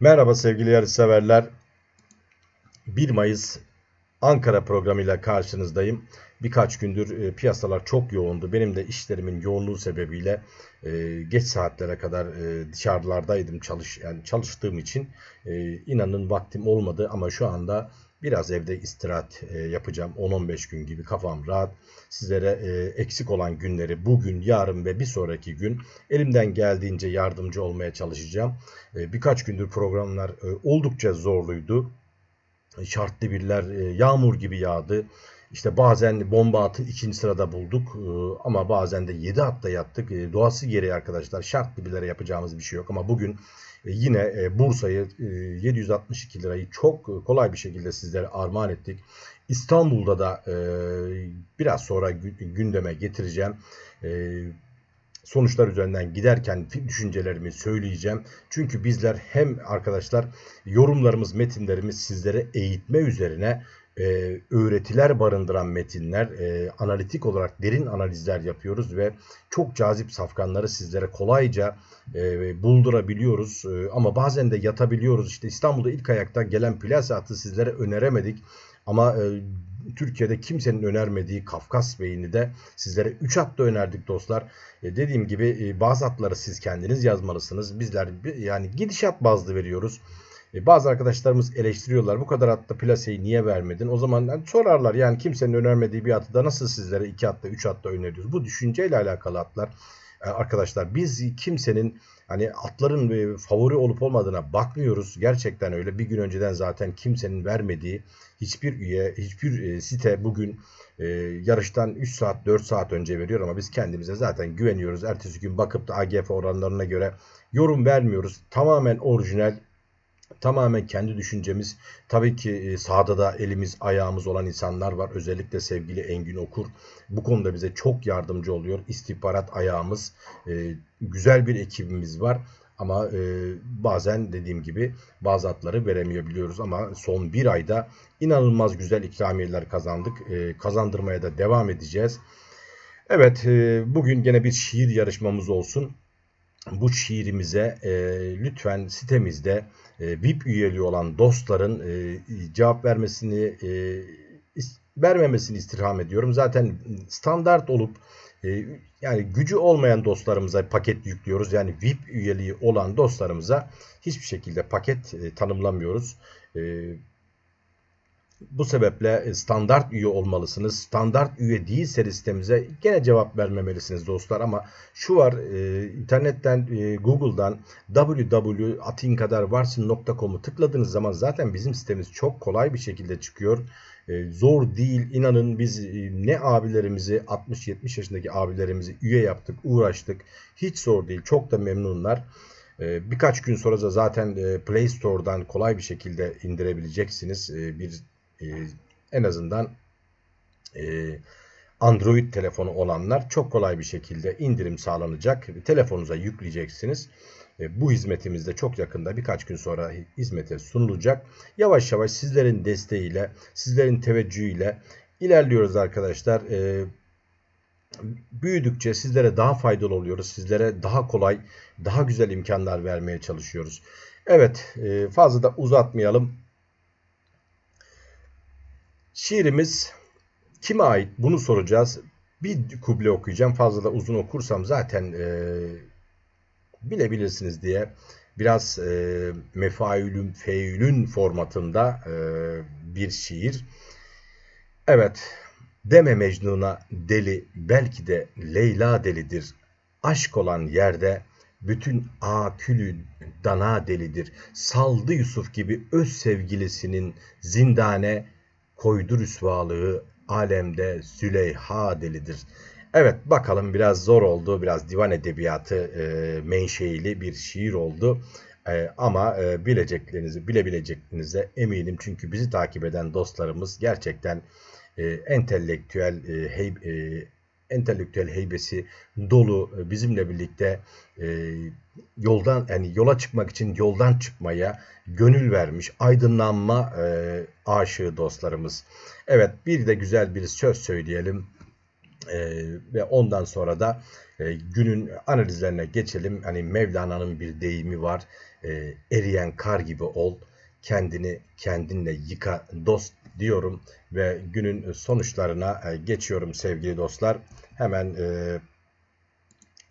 Merhaba sevgili yarışseverler. 1 Mayıs Ankara programıyla karşınızdayım. Birkaç gündür e, piyasalar çok yoğundu. Benim de işlerimin yoğunluğu sebebiyle e, geç saatlere kadar e, dışarılardaydım çalış yani çalıştığım için e, inanın vaktim olmadı ama şu anda biraz evde istirahat e, yapacağım. 10-15 gün gibi kafam rahat. Sizlere e, eksik olan günleri bugün, yarın ve bir sonraki gün elimden geldiğince yardımcı olmaya çalışacağım. E, birkaç gündür programlar e, oldukça zorluydu. Şartlı birler e, yağmur gibi yağdı. İşte bazen bomba atı ikinci sırada bulduk e, ama bazen de 7 hatta yattık. E, doğası gereği arkadaşlar şartlı birlere yapacağımız bir şey yok ama bugün e, yine e, Bursa'yı e, 762 lirayı çok kolay bir şekilde sizlere armağan ettik. İstanbul'da da e, biraz sonra gündeme getireceğim. E, sonuçlar üzerinden giderken düşüncelerimi söyleyeceğim. Çünkü bizler hem arkadaşlar yorumlarımız, metinlerimiz sizlere eğitme üzerine e, öğretiler barındıran metinler, e, analitik olarak derin analizler yapıyoruz ve çok cazip safkanları sizlere kolayca e, buldurabiliyoruz. E, ama bazen de yatabiliyoruz. İşte İstanbul'da ilk ayakta gelen plase atı sizlere öneremedik. Ama e, Türkiye'de kimsenin önermediği Kafkas Bey'ini de sizlere 3 hatta önerdik dostlar. E, dediğim gibi e, bazı hatları siz kendiniz yazmalısınız. Bizler yani gidişat bazlı veriyoruz. E, bazı arkadaşlarımız eleştiriyorlar. Bu kadar hatta plaseyi niye vermedin? O zaman yani sorarlar. Yani kimsenin önermediği bir da nasıl sizlere 2 hatta 3 hatta öneriyoruz? Bu düşünceyle alakalı atlar. E, arkadaşlar biz kimsenin hani atların e, favori olup olmadığına bakmıyoruz. Gerçekten öyle. Bir gün önceden zaten kimsenin vermediği hiçbir üye, hiçbir e, site bugün e, yarıştan 3 saat 4 saat önce veriyor ama biz kendimize zaten güveniyoruz. Ertesi gün bakıp da AGF oranlarına göre yorum vermiyoruz. Tamamen orijinal Tamamen kendi düşüncemiz. Tabii ki e, sahada da elimiz ayağımız olan insanlar var. Özellikle sevgili Engin Okur. Bu konuda bize çok yardımcı oluyor. İstihbarat ayağımız. E, güzel bir ekibimiz var. Ama e, bazen dediğim gibi bazı atları veremeyebiliyoruz. Ama son bir ayda inanılmaz güzel ikramiyeler kazandık. kazandırmaya da devam edeceğiz. Evet bugün gene bir şiir yarışmamız olsun bu şiirimize e, lütfen sitemizde e, VIP üyeliği olan dostların e, cevap vermesini e, vermemesini istirham ediyorum. Zaten standart olup e, yani gücü olmayan dostlarımıza paket yüklüyoruz. Yani VIP üyeliği olan dostlarımıza hiçbir şekilde paket e, tanımlamıyoruz. E, bu sebeple e, standart üye olmalısınız. Standart üye değilse sitemize gene cevap vermemelisiniz dostlar. Ama şu var e, internetten e, Google'dan www.atinkadarvarsın.com'u tıkladığınız zaman zaten bizim sitemiz çok kolay bir şekilde çıkıyor. E, zor değil. İnanın biz e, ne abilerimizi 60-70 yaşındaki abilerimizi üye yaptık, uğraştık. Hiç zor değil. Çok da memnunlar. E, birkaç gün sonra da zaten e, Play Store'dan kolay bir şekilde indirebileceksiniz. Bir e, en azından e, Android telefonu olanlar çok kolay bir şekilde indirim sağlanacak. Telefonunuza yükleyeceksiniz. Bu hizmetimiz de çok yakında birkaç gün sonra hizmete sunulacak. Yavaş yavaş sizlerin desteğiyle, sizlerin teveccühüyle ilerliyoruz arkadaşlar. E, büyüdükçe sizlere daha faydalı oluyoruz. Sizlere daha kolay, daha güzel imkanlar vermeye çalışıyoruz. Evet, e, fazla da uzatmayalım. Şiirimiz kime ait bunu soracağız. Bir kuble okuyacağım. Fazla da uzun okursam zaten e, bilebilirsiniz diye biraz e, mefaülün feülün formatında e, bir şiir. Evet, deme Mecnun'a deli, belki de Leyla delidir. Aşk olan yerde bütün akülü dana delidir. Saldı Yusuf gibi öz sevgilisinin zindane koydu rüsvalığı alemde Züleyha delidir. Evet bakalım biraz zor oldu. Biraz divan edebiyatı e, menşeili bir şiir oldu. E, ama e, bileceklerinizi bilebileceklerinize eminim. Çünkü bizi takip eden dostlarımız gerçekten e, entelektüel e, hey, e, entelektüel heybesi dolu e, bizimle birlikte e, yoldan yani yola çıkmak için yoldan çıkmaya gönül vermiş aydınlanma e, aşığı dostlarımız. Evet bir de güzel bir söz söyleyelim e, ve ondan sonra da E, günün analizlerine geçelim. Hani Mevlana'nın bir deyimi var. E, eriyen kar gibi ol. Kendini kendinle yıka dost diyorum ve günün sonuçlarına e, geçiyorum sevgili dostlar. Hemen e,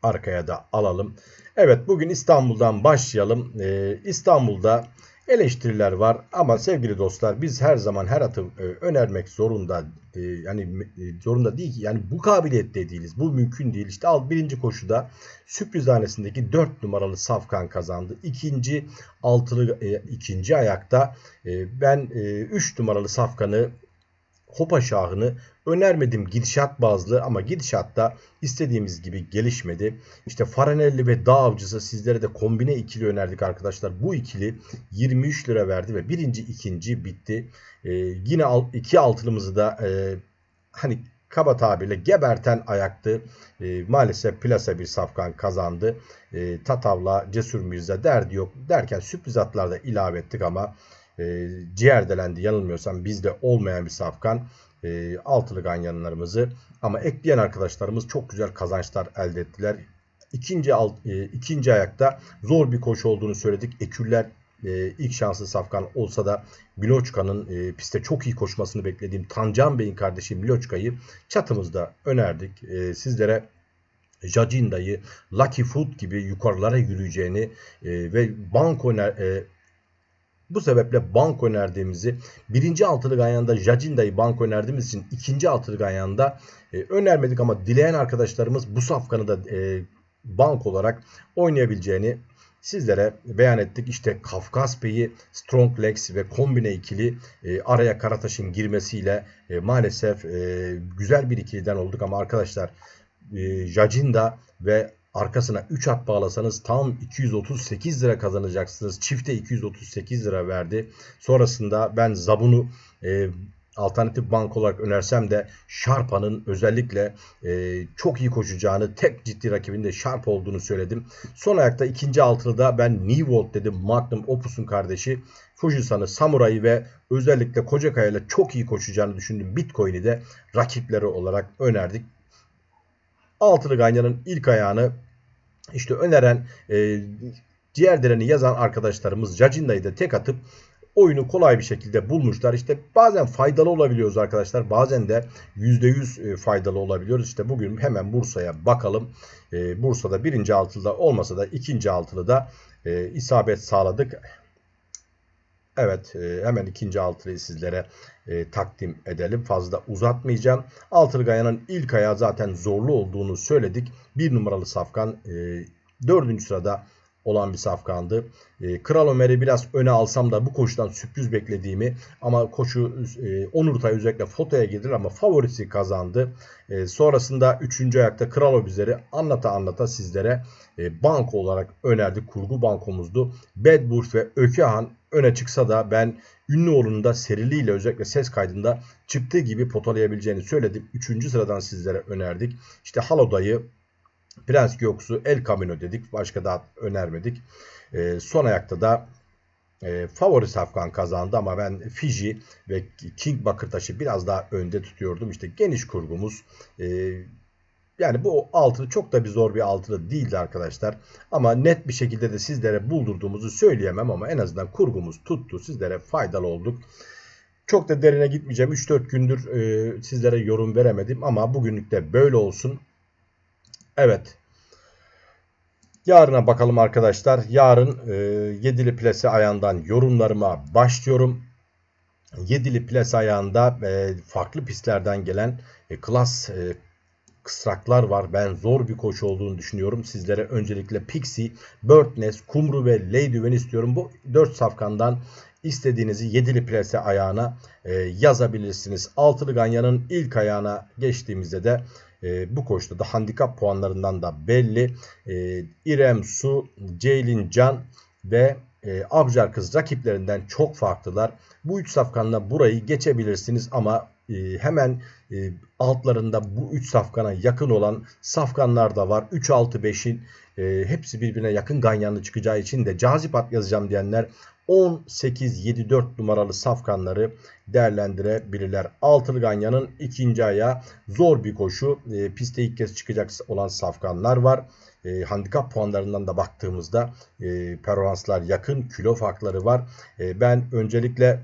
arkaya da alalım. Evet bugün İstanbul'dan başlayalım. Ee, İstanbul'da eleştiriler var ama sevgili dostlar biz her zaman her atı e, önermek zorunda e, yani e, zorunda değil ki yani bu kabiliyette değiliz. Bu mümkün değil. İşte al birinci koşuda sürpriz hanesindeki 4 numaralı Safkan kazandı. İkinci altılı e, ikinci ayakta ben 3 e, numaralı Safkan'ı Hopa Şahı'nı önermedim gidişat bazlı ama gidişatta istediğimiz gibi gelişmedi. İşte Faranelli ve Dağ Avcısı sizlere de kombine ikili önerdik arkadaşlar. Bu ikili 23 lira verdi ve birinci ikinci bitti. Ee, yine iki altılımızı da e, hani kaba tabirle geberten ayaktı. E, maalesef plasa bir safkan kazandı. E, Tatavla, Cesur Mirza derdi yok derken sürpriz atlarda ilave ettik ama e, ciğer delendi yanılmıyorsam bizde olmayan bir safkan e, altılı ganyanlarımızı ama ekleyen arkadaşlarımız çok güzel kazançlar elde ettiler. İkinci, alt, e, ikinci ayakta zor bir koşu olduğunu söyledik. Eküller e, ilk şanslı safkan olsa da Miloçka'nın e, piste çok iyi koşmasını beklediğim Tancan Bey'in kardeşi Miloçka'yı çatımızda önerdik. E, sizlere Jacinda'yı Lucky Foot gibi yukarılara yürüyeceğini e, ve banko e, bu sebeple banko önerdiğimizi birinci altılı ganyanda Jacinda'yı banko önerdiğimiz için ikinci altılı ganyanda e, önermedik ama dileyen arkadaşlarımız bu safkanı da e, bank olarak oynayabileceğini sizlere beyan ettik. İşte Kafkas Bey'i Strong Legs ve kombine ikili e, araya Karataş'ın girmesiyle e, maalesef e, güzel bir ikiliden olduk ama arkadaşlar e, Jacinda ve Arkasına 3 at bağlasanız tam 238 lira kazanacaksınız. Çifte 238 lira verdi. Sonrasında ben Zabun'u e, alternatif bank olarak önersem de Sharpa'nın özellikle e, çok iyi koşacağını, tek ciddi rakibinde Sharp olduğunu söyledim. Son ayakta ikinci altılıda ben World dedim. Magnum Opus'un kardeşi. Fujisan'ı, Samurai'ı ve özellikle Kocakaya çok iyi koşacağını düşündüm. Bitcoin'i de rakipleri olarak önerdik. Altılı Ganyan'ın ilk ayağını işte öneren e, ciğerdireni yazan arkadaşlarımız Jacinda'yı da tek atıp oyunu kolay bir şekilde bulmuşlar. İşte bazen faydalı olabiliyoruz arkadaşlar. Bazen de %100 e, faydalı olabiliyoruz. İşte bugün hemen Bursa'ya bakalım. E, Bursa'da birinci altılıda olmasa da ikinci altılıda e, isabet sağladık. Evet e, hemen ikinci altılıyı sizlere e, takdim edelim. Fazla uzatmayacağım. Altılı Gaya'nın ilk ayağı zaten zorlu olduğunu söyledik. Bir numaralı safkan e, dördüncü sırada olan bir safkandı. E, Kral Ömer'i biraz öne alsam da bu koşudan sürpriz beklediğimi ama koşu e, Onurtay özellikle fotoya gelir ama favorisi kazandı. E, sonrasında 3. ayakta Kral Öbüzleri anlata anlata sizlere e, banko olarak önerdik. Kurgu bankomuzdu. Wolf ve Ökehan öne çıksa da ben Ünlüoğlu'nun da seriliyle özellikle ses kaydında çıktığı gibi potalayabileceğini söyledim. Üçüncü sıradan sizlere önerdik. İşte Haloda'yı Prens Göksu El Camino dedik. Başka da önermedik. E, son ayakta da e, favori Safkan kazandı ama ben Fiji ve King Bakırtaş'ı biraz daha önde tutuyordum. İşte geniş kurgumuz e, yani bu altılı çok da bir zor bir altılı değildi arkadaşlar. Ama net bir şekilde de sizlere buldurduğumuzu söyleyemem ama en azından kurgumuz tuttu. Sizlere faydalı olduk. Çok da derine gitmeyeceğim. 3-4 gündür e, sizlere yorum veremedim ama bugünlük de böyle olsun. Evet. Yarına bakalım arkadaşlar. Yarın e, yedili plase ayağından yorumlarıma başlıyorum. Yedili plase ayağında e, farklı pistlerden gelen e, klas e, kısraklar var. Ben zor bir koşu olduğunu düşünüyorum. Sizlere öncelikle Pixie, Birdnest, Kumru ve Lady Ven istiyorum. Bu 4 safkandan istediğinizi yedili plase ayağına e, yazabilirsiniz. Altılı Ganya'nın ilk ayağına geçtiğimizde de e, bu koşuda da handikap puanlarından da belli. E, İrem Su, Ceylin Can ve e, Abjar Kız rakiplerinden çok farklılar. Bu üç safkanla burayı geçebilirsiniz ama hemen e, altlarında bu 3 safkana yakın olan safkanlar da var. 3-6-5'in e, hepsi birbirine yakın ganyanlı çıkacağı için de cazip at yazacağım diyenler 18-7-4 numaralı safkanları değerlendirebilirler. Altılı ganyanın ikinci ayağı zor bir koşu. E, piste ilk kez çıkacak olan safkanlar var. E, handikap puanlarından da baktığımızda e, performanslar yakın, kilo farkları var. E, ben öncelikle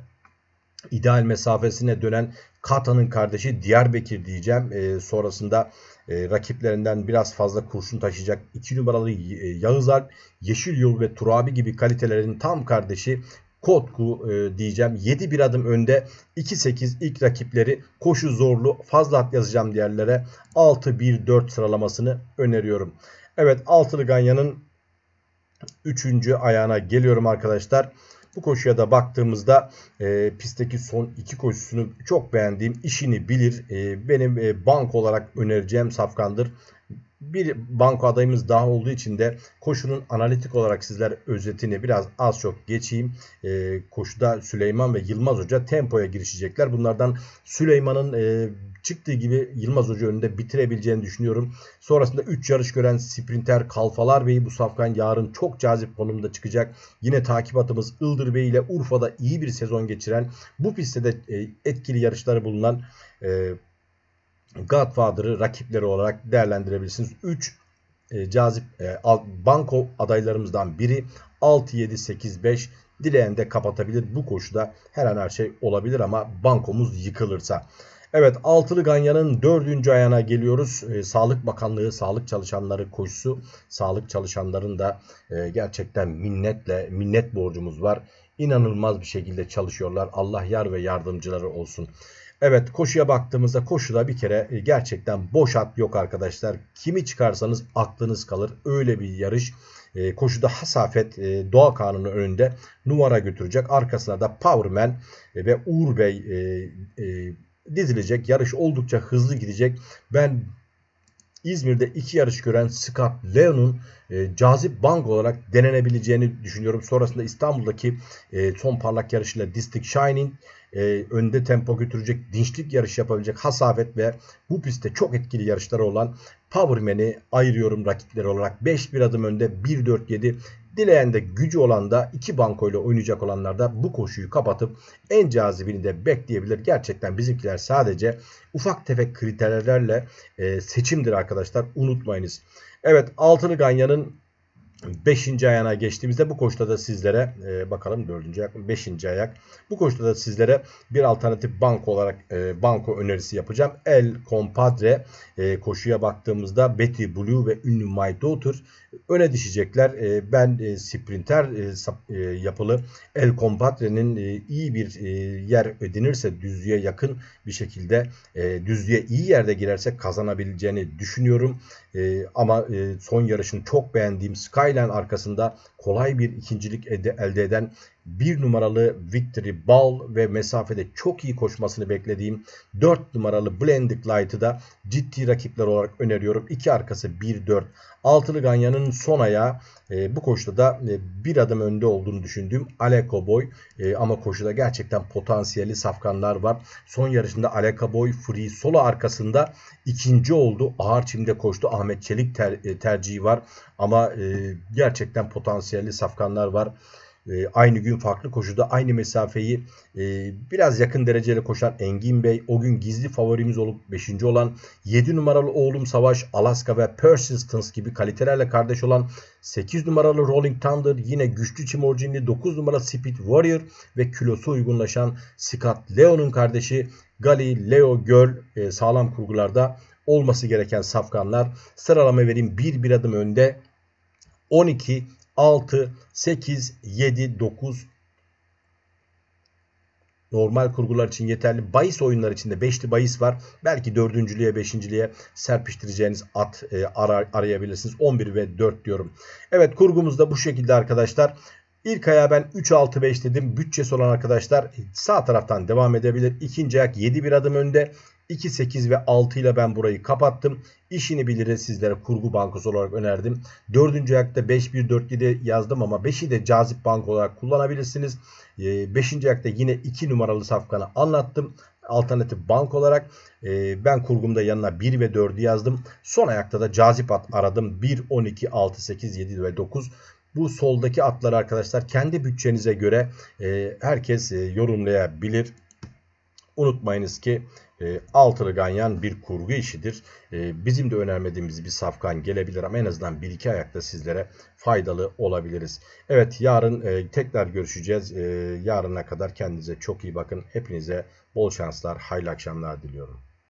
ideal mesafesine dönen Kata'nın kardeşi Diyarbakır diyeceğim. E, sonrasında e, rakiplerinden biraz fazla kurşun taşıyacak 2 numaralı e, Yağız Alp, Yeşil Yol ve Turabi gibi kalitelerin tam kardeşi Kotku e, diyeceğim. 7 bir adım önde 2-8 ilk rakipleri koşu zorlu fazla at yazacağım diğerlere 6-1-4 sıralamasını öneriyorum. Evet altılı ganyanın 3. ayağına geliyorum arkadaşlar. Bu koşuya da baktığımızda e, pistteki son iki koşusunu çok beğendiğim işini bilir. E, benim e, bank olarak önereceğim safkandır. Bir banko adayımız daha olduğu için de koşunun analitik olarak sizler özetini biraz az çok geçeyim. E, koşuda Süleyman ve Yılmaz Hoca tempoya girişecekler. Bunlardan Süleyman'ın e, çıktığı gibi Yılmaz Hoca önünde bitirebileceğini düşünüyorum. Sonrasında 3 yarış gören sprinter Kalfalar Bey bu safkan yarın çok cazip konumda çıkacak. Yine takip atımız Ildır Bey ile Urfa'da iyi bir sezon geçiren bu pistte de e, etkili yarışları bulunan e, Godfather'ı rakipleri olarak değerlendirebilirsiniz. 3 e, cazip e, banko adaylarımızdan biri 6 7 8 5 dileyen de kapatabilir. Bu koşuda her an her şey olabilir ama bankomuz yıkılırsa. Evet altılı ganyanın dördüncü ayağına geliyoruz. E, Sağlık Bakanlığı sağlık çalışanları koşusu. Sağlık çalışanların da e, gerçekten minnetle minnet borcumuz var. İnanılmaz bir şekilde çalışıyorlar. Allah yar ve yardımcıları olsun. Evet koşuya baktığımızda koşuda bir kere e, gerçekten boş at yok arkadaşlar. Kimi çıkarsanız aklınız kalır. Öyle bir yarış. E, koşuda Hasafet e, Doğa Kanunu önünde numara götürecek. Arkasına da Powerman ve Uğur Bey dizilecek. Yarış oldukça hızlı gidecek. Ben İzmir'de iki yarış gören Scott Leon'un e, cazip bank olarak denenebileceğini düşünüyorum. Sonrasında İstanbul'daki e, son parlak yarışıyla District Shining e, önde tempo götürecek, dinçlik yarış yapabilecek Hasafet ve bu pistte çok etkili yarışları olan Powerman'i ayırıyorum rakipleri olarak. 5 bir adım önde 1-4-7 Dileyen de gücü olan da iki bankoyla oynayacak olanlar da bu koşuyu kapatıp en cazibini de bekleyebilir. Gerçekten bizimkiler sadece ufak tefek kriterlerle e, seçimdir arkadaşlar. Unutmayınız. Evet altılı ganyanın 5. ayağına geçtiğimizde bu koşuda da sizlere e, bakalım 4. ayak 5. ayak. Bu koşuda da sizlere bir alternatif banko olarak e, banko önerisi yapacağım. El Compadre e, koşuya baktığımızda Betty Blue ve ünlü My Daughter öne düşecekler. E, ben e, sprinter e, e, yapılı El Compadre'nin e, iyi bir e, yer edinirse düzlüğe yakın bir şekilde e, düzlüğe iyi yerde girerse kazanabileceğini düşünüyorum. E, ama e, son yarışını çok beğendiğim Skyline arkasında kolay bir ikincilik elde eden bir numaralı Victory Ball ve mesafede çok iyi koşmasını beklediğim 4 numaralı Blended Light'ı da ciddi rakipler olarak öneriyorum. İki arkası 1-4. Altılı Ganyan'ın son ayağı e, bu koşuda da e, bir adım önde olduğunu düşündüğüm Aleko Boy e, ama koşuda gerçekten potansiyeli safkanlar var. Son yarışında Aleko Boy Free solo arkasında ikinci oldu. Ağır çimde koştu. Ahmet Çelik ter, e, tercihi var ama e, gerçekten potansiyelli safkanlar var. E, aynı gün farklı koşuda aynı mesafeyi e, biraz yakın dereceli koşan Engin Bey o gün gizli favorimiz olup 5. olan 7 numaralı oğlum Savaş Alaska ve Persistence gibi kalitelerle kardeş olan 8 numaralı Rolling Thunder yine güçlü çimorcinli 9 numaralı Speed Warrior ve kilosu uygunlaşan Scott Leo'nun kardeşi Gali Leo Göl e, sağlam kurgularda olması gereken safkanlar. Sıralama vereyim bir bir adım önde 12 6, 8, 7, 9 normal kurgular için yeterli. Bayis oyunlar içinde 5'li bayis var. Belki 4.lüğe 5.liğe serpiştireceğiniz at e, arar, arayabilirsiniz. 11 ve 4 diyorum. Evet kurgumuz da bu şekilde arkadaşlar. İlk ayağa ben 3-6-5 dedim. Bütçesi olan arkadaşlar sağ taraftan devam edebilir. İkinci ayak 7 bir adım önde. 2, 8 ve 6 ile ben burayı kapattım. İşini biliriz sizlere kurgu bankosu olarak önerdim. Dördüncü ayakta 5, 1, 4, 7 yazdım ama 5'i de cazip banko olarak kullanabilirsiniz. 5. Ee, ayakta yine 2 numaralı safkanı anlattım. Alternatif bank olarak e, ben kurgumda yanına 1 ve 4'ü yazdım. Son ayakta da cazip at aradım. 1, 12, 6, 8, 7 ve 9. Bu soldaki atları arkadaşlar kendi bütçenize göre e, herkes e, yorumlayabilir. Unutmayınız ki e, altılı ganyan bir kurgu işidir. E, bizim de önermediğimiz bir safkan gelebilir ama en azından bir iki ayakta sizlere faydalı olabiliriz. Evet yarın e, tekrar görüşeceğiz. E, yarına kadar kendinize çok iyi bakın. Hepinize bol şanslar, hayırlı akşamlar diliyorum.